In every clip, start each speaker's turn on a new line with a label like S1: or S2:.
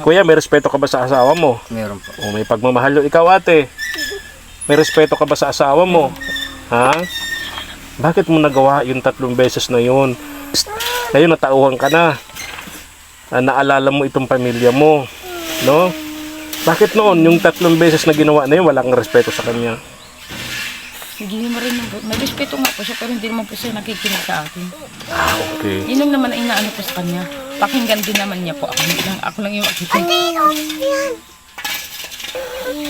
S1: Kuya, may respeto ka ba sa asawa mo?
S2: Meron po.
S1: O may pagmamahal yun. Ikaw ate, may respeto ka ba sa asawa mo? Ha? Bakit mo nagawa yung tatlong beses na yun? Ngayon natauhan ka na. Ah, naalala mo itong pamilya mo. No? Bakit noon, yung tatlong beses na ginawa na yun, walang respeto sa kanya?
S3: Hindi mo rin, may respeto nga po siya, pero hindi naman po siya nakikinig sa akin.
S1: Ah, okay.
S3: Yun lang naman ang inaano ko sa kanya. Pakinggan din naman niya po ako. Hindi lang, ako lang yung makikinig.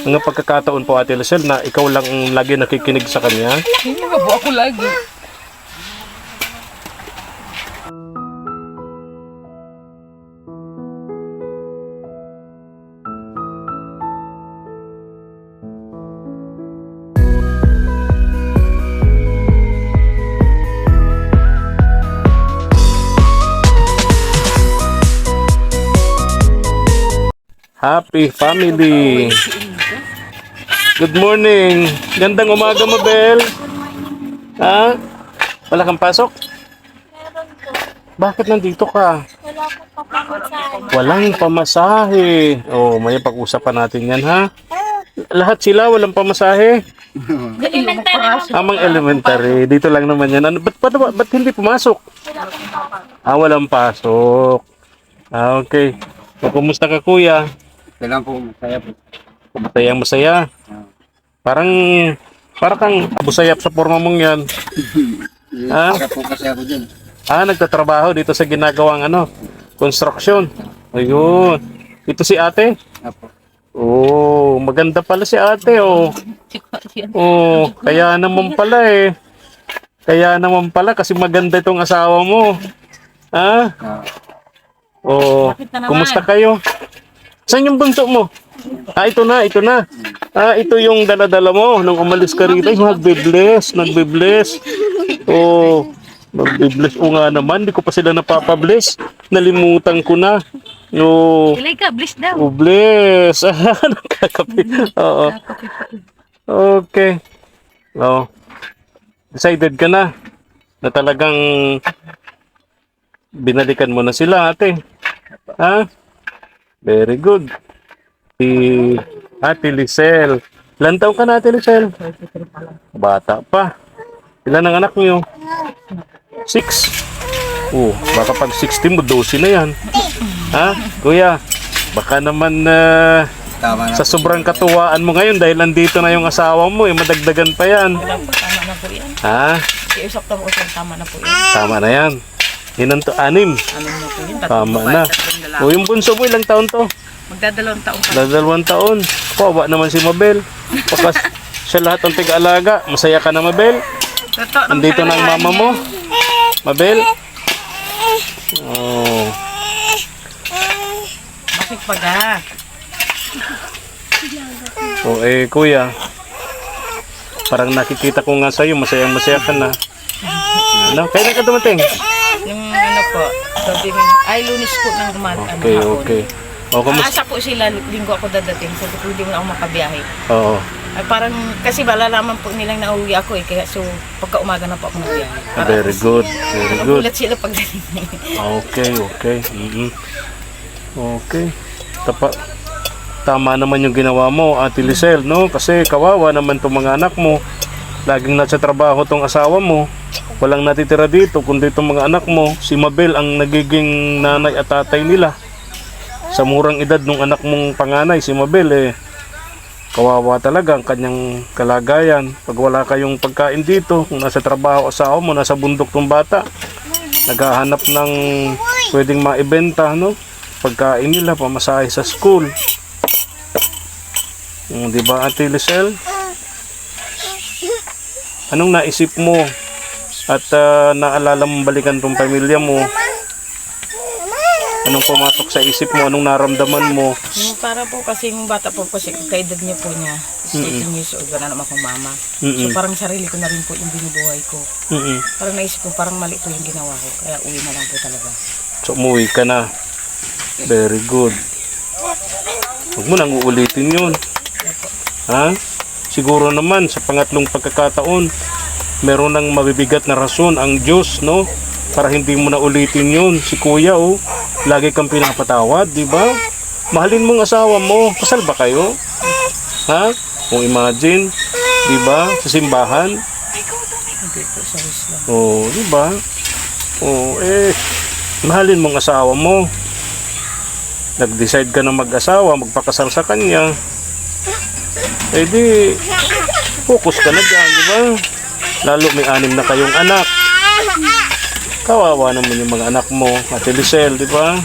S1: Mga pagkakataon po Ate Lizelle na ikaw lang ang lagi nakikinig sa kanya.
S3: Hindi nga po ako lagi.
S1: Happy family. Good morning. Gandang umaga, Mabel. Ha? Wala kang pasok? Bakit nandito ka?
S4: Wala po papamasahe.
S1: Walang pamasahe. Oh, may pag-usapan natin yan, ha? Lahat sila walang pamasahe.
S4: Elementary.
S1: Amang elementary. Dito lang naman yan. Ano, ba't, ba't, ba't, ba't hindi pumasok? Ah, walang pasok. Ah, okay. Kumusta ka, kuya?
S2: Kailan po, masaya po.
S1: Masayang masaya. Parang, parang kang abusayap sa forma mong yan. Ah?
S2: Para po kasi ako dyan.
S1: Ah, nagtatrabaho dito sa ginagawang ano, construction. Ayun. Ito si ate.
S2: Apo.
S1: Oh, maganda pala si ate, oh. Oh, kaya naman pala eh. Kaya naman pala kasi maganda itong asawa mo. Ha?
S2: Ah,
S1: Oh,
S3: na naman?
S1: kumusta kayo? Saan yung bunso mo? Ah, ito na, ito na. Ah, ito yung dala-dala mo nung umalis ka rito. Ay, nagbe-bless, nagbe-bless. Oh, nagbe-bless. O nga naman, di ko pa sila napapabless. Nalimutan ko na. Oh,
S3: Ilay ka, bliss daw.
S1: oh bless. Ah, nakakapi. Oo. Okay. Oh. Decided ka na na talagang binalikan mo na sila, ate. Ha? Very good. Si Ate Lisel. Ilan taon ka na, Ate Lisel? Bata pa. Ilan ang anak niyo? Six. Oh, baka pag 16 mo, 12 na yan. Ha? Kuya, baka naman na
S2: tama na
S1: sa sobrang katuwaan mo ngayon dahil nandito na yung asawa mo, eh, madagdagan pa yan.
S3: Wala po, tama na po yan.
S1: Ha?
S3: Po siya, tama na po yan.
S1: Tama na yan. Ilan to? Anim.
S3: Ano na po yun? Tatlong
S1: Tama na. O yung bunso mo, ilang taon to?
S3: Magdadalawang taong pa.
S1: Dalawang taon. Kawawa naman si Mabel. Baka siya lahat ng tig-alaga. Masaya ka na, Mabel?
S3: Totoo
S1: Nandito na ang mama mo? Mabel? Oh.
S3: Bakit pag ah?
S1: O eh, kuya. Parang nakikita ko nga sa'yo, masayang masaya ka na. Ano? Kailan ka dumating?
S3: Ano po, sabi mo, ay lunis po ng umaga.
S1: Okay, okay. O, kumusta?
S3: Aasa po sila, linggo ako dadating. Sabi ko, hindi mo na ako makabiyahe.
S1: Oo.
S3: Ay, parang, kasi malalaman po nilang nauwi ako eh. Kaya, so, pagka umaga na po ako magbiyahe.
S1: Ah, Very good. Very good.
S3: Magulat sila pagdating.
S1: Okay, okay. mm Okay. Tapa, tama naman yung ginawa mo, Ate Lisel, no? Kasi kawawa naman itong mga anak mo. Laging nasa trabaho tong asawa mo. Walang natitira dito, kundi itong mga anak mo. Si Mabel ang nagiging nanay at tatay nila. Sa murang edad nung anak mong panganay, si Mabel, eh, kawawa talaga ang kanyang kalagayan. Pag wala kayong pagkain dito, kung nasa trabaho asawa mo, nasa bundok tong bata, naghahanap ng pwedeng maibenta, no? Pagkain nila, pamasahe sa school. Mm, di ba, Ate Lisel? Anong naisip mo? At ah, naalala mong balikan tong pamilya mo? Anong pumasok sa isip mo? Anong naramdaman mo?
S3: Yung para po kasi yung bata po kasi kaedad niya po niya. 18 years old, wala naman akong mama. So
S1: Mm-mm.
S3: parang sarili ko na rin po yung binubuhay ko.
S1: Mm-mm.
S3: Parang naisip ko, parang mali po yung ginawa ko. Kaya uwi na lang po talaga.
S1: So, umuwi ka na. Very good. Huwag mo nang uulitin yun. Ha? Siguro naman sa pangatlong pagkakataon, meron ng mabibigat na rason ang Diyos, no? Para hindi mo na ulitin yun. Si Kuya, oh, lagi kang pinapatawad, di ba? Mahalin mo ang asawa mo. Kasal ba kayo? Ha? Kung imagine, di ba? Sa simbahan. Oo, di ba? Oo, eh, mahalin mo ang asawa mo. Nag-decide ka na mag-asawa, magpakasal sa kanya. Eh di, focus ka na dyan, di ba? Lalo may anim na kayong anak. Kawawa naman yung mga anak mo, Ate Lisel, di ba?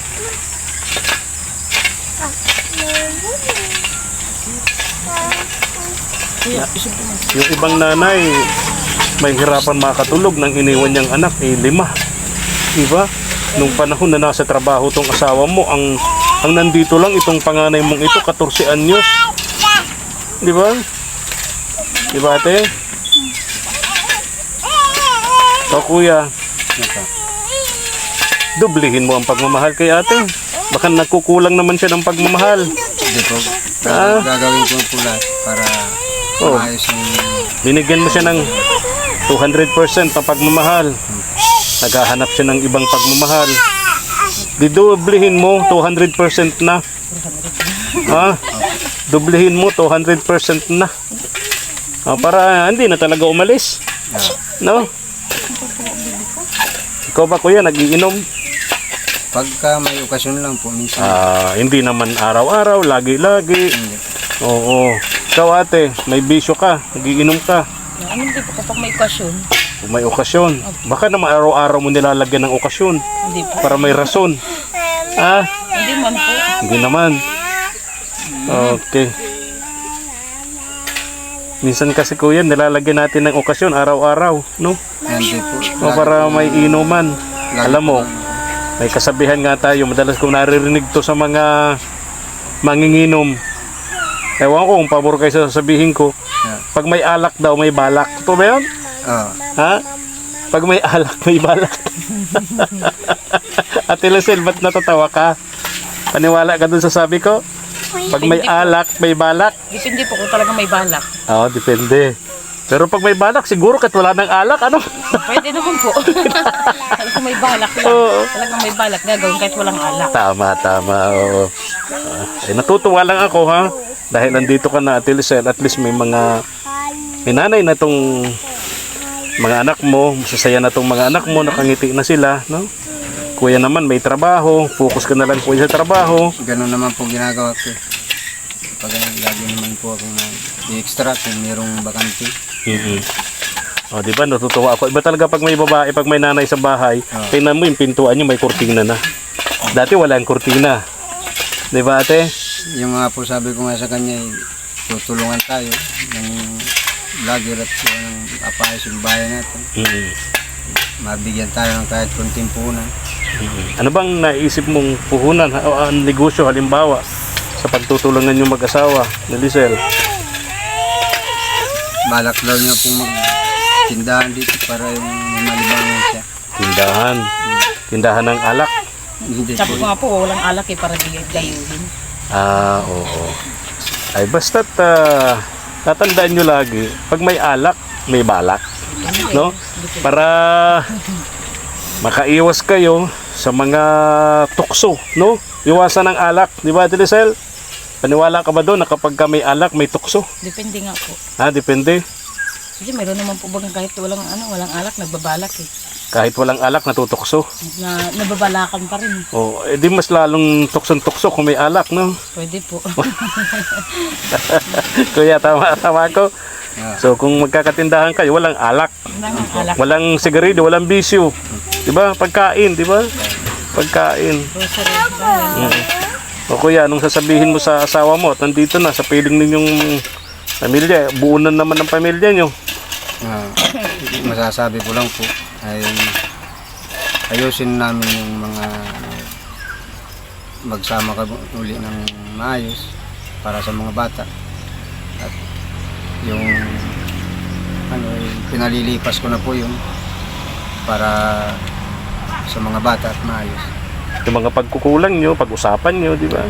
S1: Yung ibang nanay, may hirapan makatulog nang iniwan niyang anak, eh lima. Diba? Nung panahon na nasa trabaho tong asawa mo, ang ang nandito lang itong panganay mong ito, 14 anyos. Di ba? Di ba ate? O kuya, dublihin mo ang pagmamahal kay ate. Baka nagkukulang naman siya ng pagmamahal.
S2: Hindi po.
S1: Ah.
S2: Gagawin ko po lahat para
S1: Oh.
S2: maayos yung
S1: Binigyan mo siya ng 200% ng pagmamahal. Naghahanap siya ng ibang pagmamahal. Didoblehin mo 200% na. Ha? Doblehin mo 200% na. Ah, para hindi na talaga umalis. No? Ikaw ba kuya, nagiinom?
S2: pagka may okasyon lang po minsan.
S1: Ah, hindi naman araw-araw, lagi-lagi.
S2: Hindi.
S1: Oo. Ikaw ate, may bisyo ka, nagiinom ka.
S3: Ano hindi po kapag may okasyon?
S1: Kung may okasyon. Baka naman araw-araw mo nilalagyan ng okasyon
S3: Hindi po.
S1: para may rason. Ah,
S3: Hindi man po.
S1: hindi naman. Okay. Minsan kasi kuya, nilalagyan natin ng okasyon araw-araw, no?
S2: Hindi po.
S1: O para may inuman. Alam mo, may kasabihan nga tayo, madalas kong naririnig to sa mga manginginom. Ewan ko kung pabor kayo sa sasabihin ko. Pag may alak daw, may balak. Ito ba yun?
S2: Ah,
S1: Ha? Pag may alak, may balak. Ate Lucille, ba't natatawa ka? Paniwala ka dun sa sabi ko? Pag may alak, may balak.
S3: Depende po kung talaga may balak.
S1: Oo, depende. Pero pag may balak, siguro kahit wala ng alak, ano?
S3: Pwede naman po. Talagang may balak lang.
S1: Oo.
S3: Talagang may balak gagawin kahit walang alak.
S1: Tama, tama. Oo. Ah, eh, natutuwa lang ako, ha? Dahil nandito ka na, Ate Lucille, at least may mga may nanay na tong mga anak mo, masasaya na tong mga anak mo, nakangiti na sila, no? Kuya naman may trabaho, focus ka na lang kuya sa trabaho.
S2: ganun naman po ginagawa ko. Pag lagi naman po ako na i-extra kung mayroong bakante.
S1: mm O, di ba, natutuwa ako. Iba talaga pag may babae, pag may nanay sa bahay,
S2: Oo.
S1: tingnan mo yung pintuan niyo, may kurtina na. Dati wala ang kurtina. Di ba, ate?
S2: Yung nga po sabi ko nga sa kanya, eh, tutulungan tayo ng vlogger at ng apayos yung bayan natin.
S1: mm
S2: Mabigyan tayo ng kahit konting punan.
S1: Ano bang naisip mong puhunan ha- o ang negosyo halimbawa sa pagtutulungan yung mag-asawa ni Lisel?
S2: Balak daw niya pong magtindahan dito para yung malibangan siya.
S1: Tindahan. Tindahan ng alak.
S2: Hindi
S3: Sabi
S2: po.
S3: ko nga po, walang alak eh para gayuhin.
S1: Ah, oo. Ay, basta't ah, tatandaan nyo lagi, pag may alak, may balak. No? Para makaiwas kayo sa mga tukso, no? Iwasan ng alak, di ba, Ate Lisel? Paniwala ka ba doon na kapag ka may alak, may tukso?
S3: Depende nga po.
S1: Ha, depende.
S3: Kasi meron naman po bang kahit walang ano, walang alak, nagbabalak eh.
S1: Kahit walang alak, natutukso.
S3: Na, nababalakan pa rin.
S1: Oh, edi mas lalong tukson-tukso kung may alak, no?
S3: Pwede po.
S1: Kuya, tama, tama ko.
S2: Ah,
S1: So, kung magkakatindahan kayo, walang alak,
S3: Walang alak.
S1: walang sigarilyo, walang bisyo. Di ba? Pagkain, di ba? Pagkain. Mm. O kuya, anong sasabihin mo sa asawa mo? At nandito na, sa piling ninyong pamilya. Buo na naman ng pamilya nyo.
S2: ah, masasabi ko lang po ay ayusin namin yung mga magsama ka uli ng maayos para sa mga bata at yung ano pinalilipas ko na po yun para sa mga bata at maayos
S1: Yung mga pagkukulang nyo, pag-usapan nyo, di ba?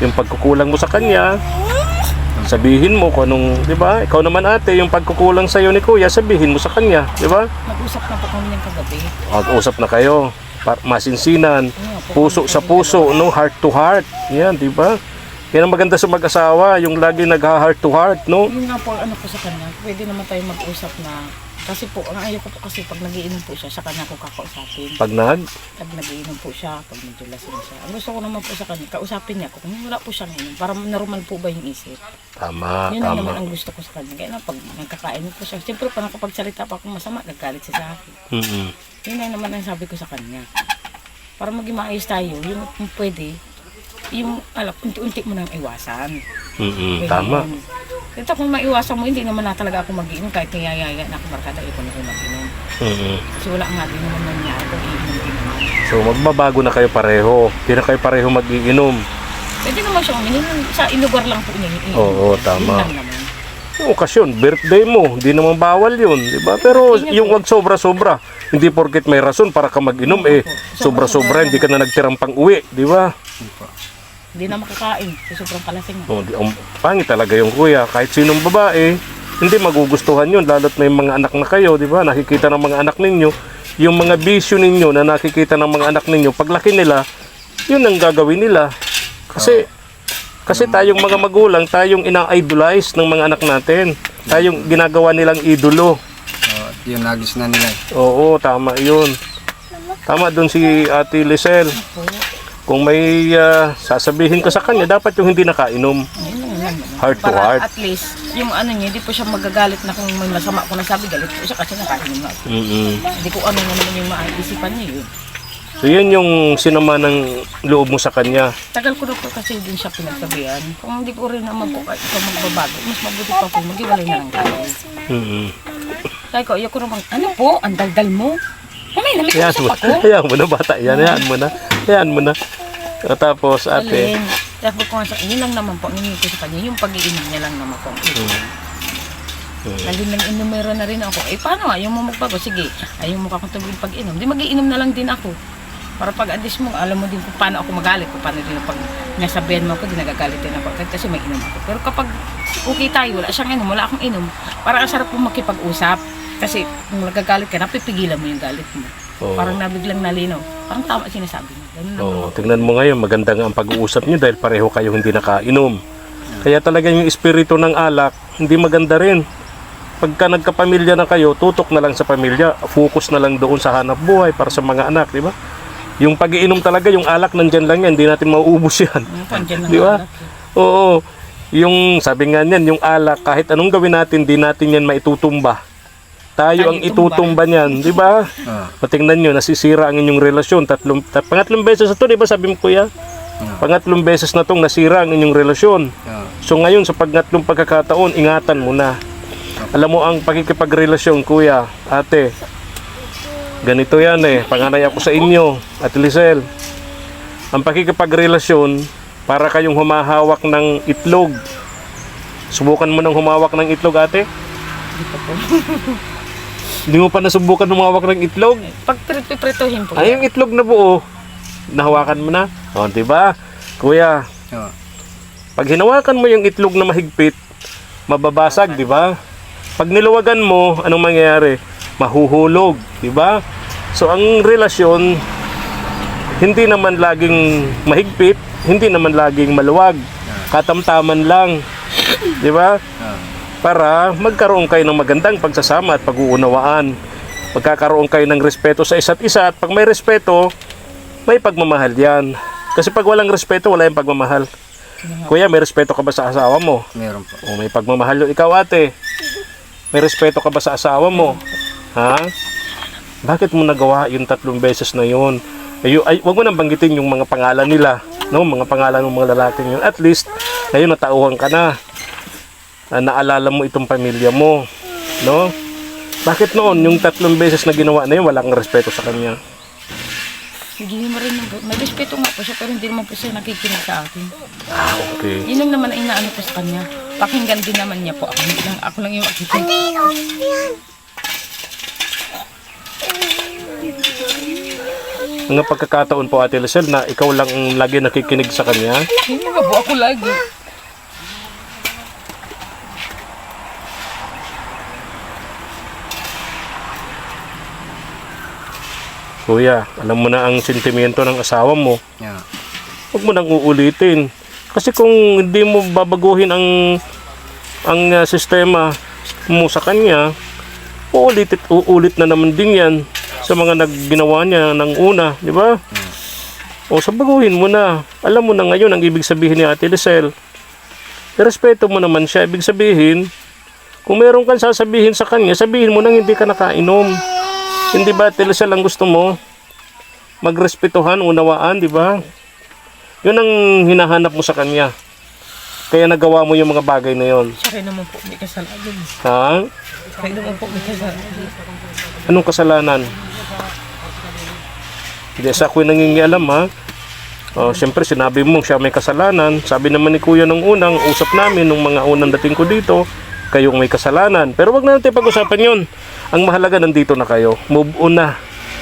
S1: Yung pagkukulang mo sa kanya, sabihin mo kung anong, di ba? Ikaw naman ate, yung pagkukulang sa'yo ni kuya, sabihin mo sa kanya, di ba?
S3: Nag-usap na po kami ng kagabi.
S1: Mag-usap na kayo. masinsinan, puso sa puso, no, heart to heart. Yan, di ba? Yan ang maganda sa mag-asawa, yung lagi nagha-heart to heart, no?
S3: Yun nga po, ano po sa kanya, pwede naman tayo mag-usap na, kasi po, ang ayaw ko po kasi pag nagiinom po siya, sa kanya ko kakausapin.
S1: Pag nag,
S3: Pag nagiinom po siya, pag medyo lasing siya. Ang gusto ko naman po sa kanya, kausapin niya ako kung wala po siya ngayon, para normal po ba yung isip.
S1: tama,
S3: Yun ang naman
S1: tama.
S3: ang gusto ko sa kanya. Kaya na, pag nagkakain po siya, siyempre pag nakapagsalita pa akong masama, nagkalit siya sa akin.
S1: Mm-mm.
S3: Yun ang naman ang sabi ko sa kanya. Para maging maayos tayo, yung kung pwede, yung alak, unti-unti mo nang iwasan.
S1: Mm-mm,
S3: Pwede
S1: tama.
S3: yun. Ito kung maiwasan mo, hindi naman na talaga ako mag-inom kahit niyayaya na ako barkada, ikaw na ako mag-inom.
S1: Mm-mm.
S3: Kasi wala nga din naman nangyari kung iinom din naman.
S1: So magbabago na kayo pareho. Hindi na kayo pareho mag-iinom.
S3: Pwede naman siyang uminom, sa inugar lang po niya.
S1: Oo, tama.
S3: Yun lang naman.
S1: Yung okasyon, birthday mo, hindi naman bawal yun, di ba? Pero yung wag sobra-sobra, hindi porket may rason para ka mag-inom, eh, sobra-sobra, hindi ka na nagtirang pang uwi, di ba?
S3: Hindi na makakain, kasi sobrang kalasing.
S1: Oh, di, ang pangit talaga yung kuya, kahit sinong babae, hindi magugustuhan yun, lalo't may mga anak na kayo, di ba? Nakikita ng mga anak ninyo, yung mga bisyo ninyo na nakikita ng mga anak ninyo, paglaki nila, yun ang gagawin nila. Kasi, kasi tayong mga magulang, tayong ina-idolize ng mga anak natin. Tayong ginagawa nilang idolo.
S2: Oh, yun nagis na nila. eh.
S1: Oo, tama yun. Tama doon si Ate Lisel. Kung may ah, sasabihin ka sa kanya, dapat yung hindi nakainom. Heart to
S3: Para
S1: heart.
S3: at least, yung ano niya, hindi po siya magagalit na kung may masama ko nasabi, galit po siya kasi nakainom na ako.
S1: Mm-mm.
S3: Hindi ko ano na naman yung maisipan niya yun.
S1: So yan yung sinama ng loob mo sa kanya.
S3: Tagal ko na po kasi din siya pinagsabihan. Kung hindi ko rin naman po kahit ikaw magbabago, mas mabuti pa po, mag-iwalay na lang tayo.
S1: Mm-mm.
S3: Kaya ko, ayoko naman, ano po, ang daldal mo? Mamay,
S1: Hayaan
S3: nalikusap
S1: mo,
S3: ako.
S1: hayaan mo na bata yan, hayaan mo na. Hayaan mo na. Tapos ate,
S3: Alin. Tapos ko nga sa yun lang naman po, ang hiningi ko sa kanya, yung pag-iinom niya lang naman po. Lagi nang inumero na rin ako. Eh paano, ayaw mo magbago? Sige, ayaw mo kakantubin pag-inom. Di mag-iinom na lang din ako. Para pag adis mo, alam mo din kung paano ako magalit, kung paano din pag nasabihan mo ako, di nagagalit din ako agad kasi may inom ako. Pero kapag okay tayo, wala siyang inom, wala akong inom, para ang sarap po makipag-usap. Kasi kung nagagalit ka, napipigilan mo yung galit mo.
S1: Oo.
S3: Parang nabiglang nalinaw. Parang tama sinasabi mo. Ganun lang.
S1: oh, tingnan mo ngayon, maganda nga ang pag-uusap niyo dahil pareho kayo hindi nakainom. Kaya talaga yung espiritu ng alak, hindi maganda rin. Pagka nagkapamilya na kayo, tutok na lang sa pamilya, focus na lang doon sa hanap buhay para sa mga anak, di ba? Yung pag-iinom talaga, yung alak nandyan lang yan, hindi natin mauubos yan.
S3: Yung pandyan lang
S1: Di ba?
S3: ang alak eh.
S1: Oo. Yung sabi nga niyan, yung alak, kahit anong gawin natin, di natin yan maitutumba. Tayo ang itutumba niyan, di ba? Patingnan nyo, nasisira ang inyong relasyon. Tatlong, tat, pangatlong beses na to, di ba sabi mo kuya? Pangatlong beses na tong nasira ang inyong relasyon.
S2: oh,
S1: So ngayon, sa pangatlong pagkakataon, ingatan mo na. Alam mo ang pakikipagrelasyon, kuya, ate. Ganito yan eh, panganay ako sa inyo, at Lisel. Ang pakikipagrelasyon, para kayong humahawak ng itlog. Subukan mo nang humawak ng itlog, ate?
S3: Hindi pa po.
S1: Hindi mo pa nasubukan humawak ng itlog?
S3: Pag prito-pritohin po.
S1: Ay, yung itlog na buo, nahawakan mo na. O, di ba? Kuya,
S2: oh.
S1: pag hinawakan mo yung itlog na mahigpit, mababasag, di ba? Pag niluwagan mo, anong mangyayari? Mahuhulog, di ba? So, ang relasyon, hindi naman laging mahigpit, hindi naman laging maluwag. Katamtaman lang. Di ba?
S2: Oh.
S1: Para magkaroon kayo ng magandang pagsasama at pag-uunawaan. Magkakaroon kayo ng respeto sa isa't isa at pag may respeto, may pagmamahal yan. Kasi pag walang respeto, wala yung pagmamahal. Kuya, may respeto ka ba sa asawa mo?
S2: Meron po.
S1: O may pagmamahal. Ikaw ate, may respeto ka ba sa asawa mo? Ha? Bakit mo nagawa yung tatlong beses na yun? Ay, ay, wag mo nang banggitin yung mga pangalan nila. No? Mga pangalan ng mga lalaking yun. At least, ngayon natauhan ka na. Ah, naalala mo itong pamilya mo. No? Bakit noon, yung tatlong beses na ginawa na yun, wala kang respeto sa kanya?
S3: Hindi mo rin, may respeto nga po siya, pero hindi naman po siya nakikinig sa akin.
S1: Ah, okay.
S3: Yun lang naman ang inaano ko sa kanya. Pakinggan din naman niya po ako. Hindi lang, ako lang yung makikinig.
S1: Mga pagkakataon po, Ate Lizelle, na ikaw lang ang lagi nakikinig sa kanya.
S3: Hindi nga po ako lagi.
S1: Kuya, alam mo na ang sentimento ng asawa mo.
S2: Yeah.
S1: Huwag mo nang uulitin. Kasi kung hindi mo babaguhin ang ang uh, sistema mo sa kanya, uulit at uulit na naman din yan sa mga nagginawa niya ng una, di ba? O sa baguhin mo na. Alam mo na ngayon ang ibig sabihin ni Ate Lisel. Irespeto mo naman siya. Ibig sabihin, kung meron kang sasabihin sa kanya, sabihin mo nang hindi ka nakainom. Hindi ba Ate Lisel ang gusto mo? Magrespetuhan, unawaan, di ba? Yun ang hinahanap mo sa kanya. Kaya nagawa mo yung mga bagay na yon.
S3: Siya rin naman po, may kasalanan.
S1: Ha?
S3: Siya rin naman po, may kasalanan.
S1: Anong kasalanan? Hindi, sa ako'y nangingialam ha. Oh, Siyempre, sinabi mo siya may kasalanan. Sabi naman ni Kuya nung unang usap namin, nung mga unang dating ko dito, kayong may kasalanan. Pero wag na natin pag-usapan yon. Ang mahalaga, nandito na kayo. Move on na.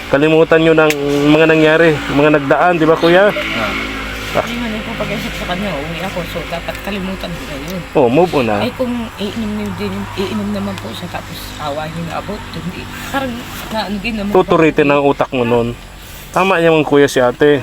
S1: Kalimutan nyo ng mga nangyari, mga nagdaan, di ba Kuya?
S2: Ah,
S3: Hindi man yung pag-isip sa kanya, uwi ako. So, dapat kalimutan ko na yun.
S1: Oh, move on na.
S3: Ay kung iinom niyo din, iinom naman po siya tapos awahin na abot, hindi. Parang na ano din naman.
S1: tuturitin ang utak mo nun. Tama yan mga kuya si ate.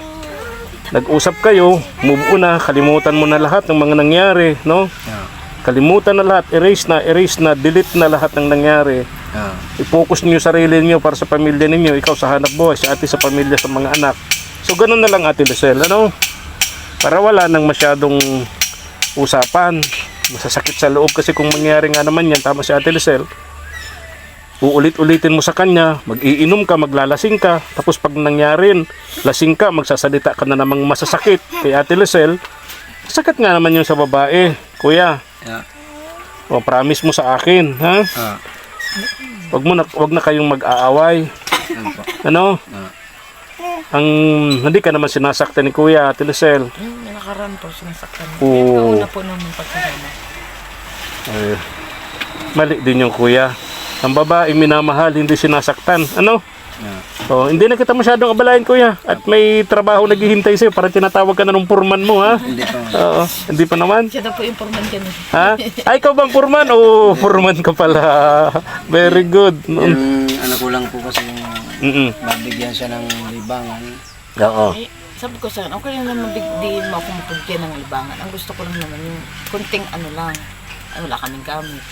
S1: Nag-usap kayo, move on na, kalimutan mo na lahat ng mga nangyari, no?
S2: yeah.
S1: Kalimutan na lahat, erase na, erase na, delete na lahat ng nangyari.
S2: Ah,
S1: I-focus niyo sarili niyo para sa pamilya ninyo, ikaw sa hanap buhay, si ate sa pamilya, sa mga anak. So ganun na lang ate Lucel, ano? Para wala nang masyadong usapan. Masasakit sa loob kasi kung mangyari nga naman yan, tama si ate Lucel, uulit-ulitin mo sa kanya, mag-iinom ka, maglalasing ka, tapos pag nangyarin, lasing ka, magsasalita ka na namang masasakit kay Ate Lucel, sakit nga naman yung sa babae, kuya.
S2: Yeah.
S1: O, promise mo sa akin, ha?
S2: Ah,
S1: Wag mo na, wag na kayong mag-aaway.
S2: po.
S1: Ano?
S2: Ah,
S1: Ang hindi ka naman sinasaktan ni Kuya.
S3: Hmm, may nakaraan po, sinasaktan.
S1: Oo.
S3: Yung kauna po namin pagkakama.
S1: Eh, mali din yung Kuya. Ang babae minamahal, hindi sinasaktan. Ano?
S2: Yeah.
S1: So, hindi na kita masyadong abalahin, Kuya. At may trabaho naghihintay sa'yo para tinatawag ka na ng purman mo, ha?
S2: Hindi pa.
S1: Oo, hindi pa naman.
S3: Siya daw po yung forman dyan. eh.
S1: Ha? Ay, ikaw bang purman? Oo, purman ka pala. Very good.
S2: Yung ano ko lang po kasi yung
S1: Mm-mm.
S2: mabigyan siya ng libangan.
S1: Oo.
S3: Eh, sabi ko sa okay lang naman bigdiin mo ako mapagyan ng libangan. Ang gusto ko lang naman yung kunting ano lang. Ay, wala kaming gamit.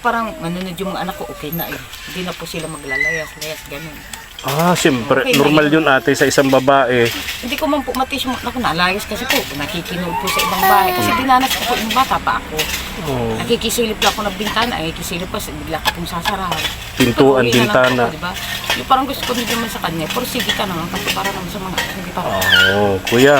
S3: Parang manunod yung mga anak ko, okay na eh. Hindi na po sila maglalayas-layas, ganun.
S1: Ah, siyempre. Normal yun ate sa isang babae.
S3: Hindi ko man po matis mo ako nalayas kasi po nakikinog po sa ibang bahay kasi dinanas ko po yung bata pa ako.
S1: Oo.
S3: Nakikisilip lang ako ng bintana, ay kisilip pa, bigla ko pong sasarahan.
S1: Pintuan,
S3: lang
S1: bintana.
S3: Ako, diba? Yung parang gusto ko naman sa kanya, pero sige ka naman kasi para naman sa mga hindi para.
S1: Oo, kuya.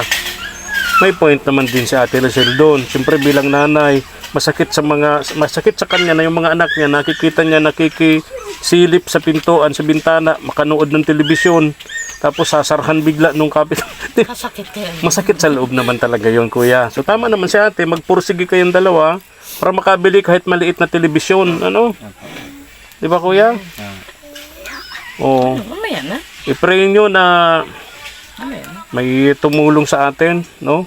S1: May point naman din si Ate Lucel doon. Siyempre bilang nanay, masakit sa mga masakit sa kanya na yung mga anak niya nakikita niya nakikisilip sa pintuan sa bintana, makanood ng telebisyon. Tapos sasarhan bigla nung kapit.
S3: Kasakit kaya. yun.
S1: Masakit sa loob naman talaga yon kuya. So tama naman si ate, magpursige kayong dalawa para makabili kahit maliit na telebisyon. Ano? Di ba kuya? Oo.
S3: Mamaya na.
S1: I-pray nyo na. may tumulong sa atin, no?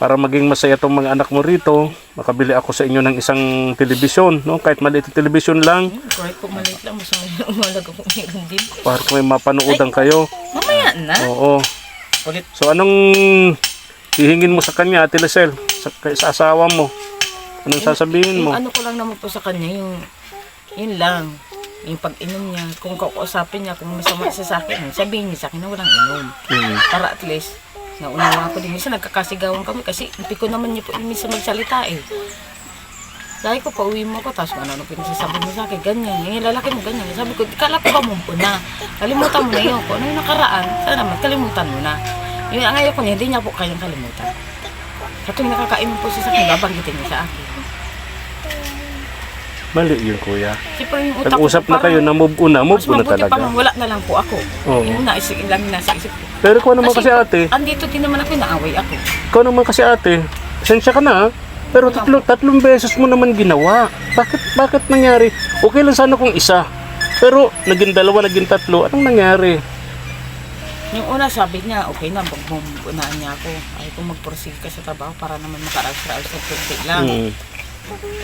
S1: Para maging masaya tong mga anak mo rito, makabili ako sa inyo ng isang telebisyon, no? Kahit maliit na telebisyon lang,
S3: Hmm, Kahit po maliit lang, mas umalaga po meron din.
S1: para kung may mapanoodan kayo.
S3: Mamaya na.
S1: Oo.
S3: Ulit.
S1: So anong hihingin mo sa kanya, Ate Lucel? Sa, sa asawa mo? Anong sasabihin mo?
S3: Yung ano ko lang naman po sa kanya, yung, yun lang. Yung pag-inom niya, kung kakausapin niya, kung masama siya sa akin, sabihin niya sa akin na walang inom.
S1: Hmm.
S3: Para at least, naunawa ko din. Minsan nagkakasigawan kami kasi hindi ko naman niya po minsan magsalita eh. Dahil ko, pauwi mo ako, tapos ano, ano pinagsasabi mo sa akin, ganyan, yung lalaki mo ganyan. Sabi ko, kala ko ba mumpo na? Kalimutan mo na yun. Kung ano yung nakaraan, sana naman, kalimutan mo na. Yung ang ayaw ko niya, hindi niya po kayang kalimutan. Sa tuwing nakakainom po siya sa akin, babanggitin niya sa akin.
S1: Mali yun, kuya.
S3: Siyempre yung utak ko,
S1: Nag-usap na
S3: parang-
S1: kayo na move on na, move
S3: mas
S1: on na
S3: mabuti
S1: talaga.
S3: wala na lang po ako.
S1: Oo.
S3: Yung naisip lang yung nasa isip ko.
S1: Pero kung naman kasi ate,
S3: andito din naman ako, naaway ako.
S1: ikaw naman kasi ate, sensya ka na? Pero tatlo, tatlong beses mo naman ginawa. Bakit, bakit nangyari? Okay lang sana kung isa. Pero naging dalawa, naging tatlo. Anong nangyari?
S3: Yung una sabi niya, okay na, bumubunaan niya ako. Ay kung magpursige ka sa trabaho para naman makaraos-raos sa kunti lang.
S1: Hmm.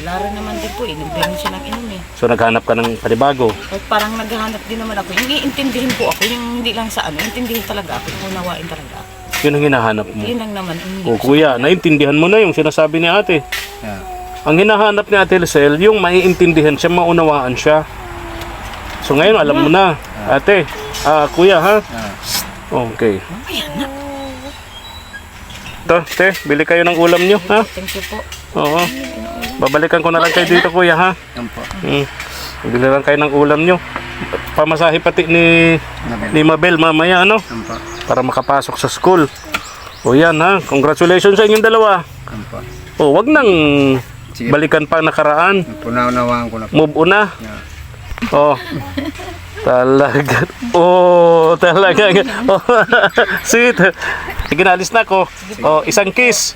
S3: Rin naman din po, inom din siya ng inom eh.
S1: So naghanap ka ng panibago.
S3: At parang naghahanap din naman ako. Yung iintindihin po ako, yung hindi lang sa ano, intindihin talaga ako, yung unawain talaga ako.
S1: Yun ang hinahanap mo.
S3: Yun lang naman. Hindi.
S1: O kuya, naintindihan mo na yung sinasabi ni ate.
S2: Yeah.
S1: Ang hinahanap ni Ate Lisel, yung maiintindihan siya, maunawaan siya. So ngayon, alam mo na. Ate, ah, kuya ha?
S2: Yeah.
S1: Okay. Ito, te, bili kayo ng ulam nyo, ha?
S3: Thank you po.
S1: Oo. Babalikan ko na lang kayo dito, kuya, ha?
S2: Yan po.
S1: Hmm. Bili lang kayo ng ulam nyo. Pamasahe pati ni,
S2: Nabel.
S1: ni Mabel mamaya, ano?
S2: Yan po.
S1: Para makapasok sa school. O yan, ha? Congratulations sa inyong dalawa.
S2: Yan po.
S1: O, wag nang
S2: Sige.
S1: balikan pa nakaraan.
S2: Punaw-nawaan ko na po.
S1: Move on na.
S2: Yeah.
S1: Oh. Talaga. Oh, talaga. Oh. Sweet. Sige na, alis na ako. Oh, isang kiss.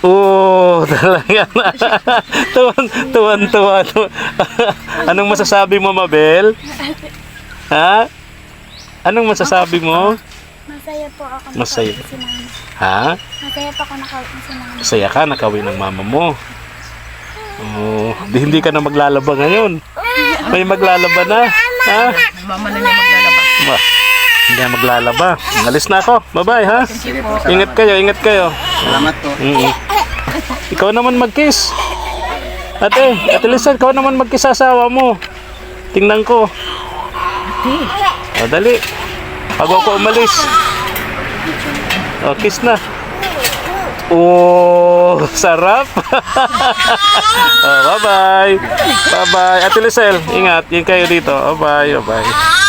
S1: Oh, talaga. tuwan, tuwan, tuwan, tuwan. Anong masasabi mo, Mabel? Ha? Anong masasabi mo?
S4: Masaya po ako
S1: Masaya.
S4: nakauwi si mama.
S1: Ha?
S4: Masaya po ako nakauwi si mama.
S1: Saya ka, nakawin ng mama mo. Oh, di hindi ka na maglalaba ngayon. May maglalaba na. Ha?
S3: Mama na niya maglalaba.
S1: Ba, hindi na maglalaba. Alis na ako. Bye-bye, ha? Ingat kayo, ingat kayo.
S2: Salamat po.
S1: Mm Ikaw naman mag-kiss. Ate, Ate Lisa, ikaw naman mag-kiss sa asawa mo. Tingnan ko. O, dali. Bago ako umalis. O, kiss na. Oh, sarap. oh, bye-bye. Bye-bye. Ate Lisel, ingat. Ingat kayo dito. Bye-bye. Bye-bye.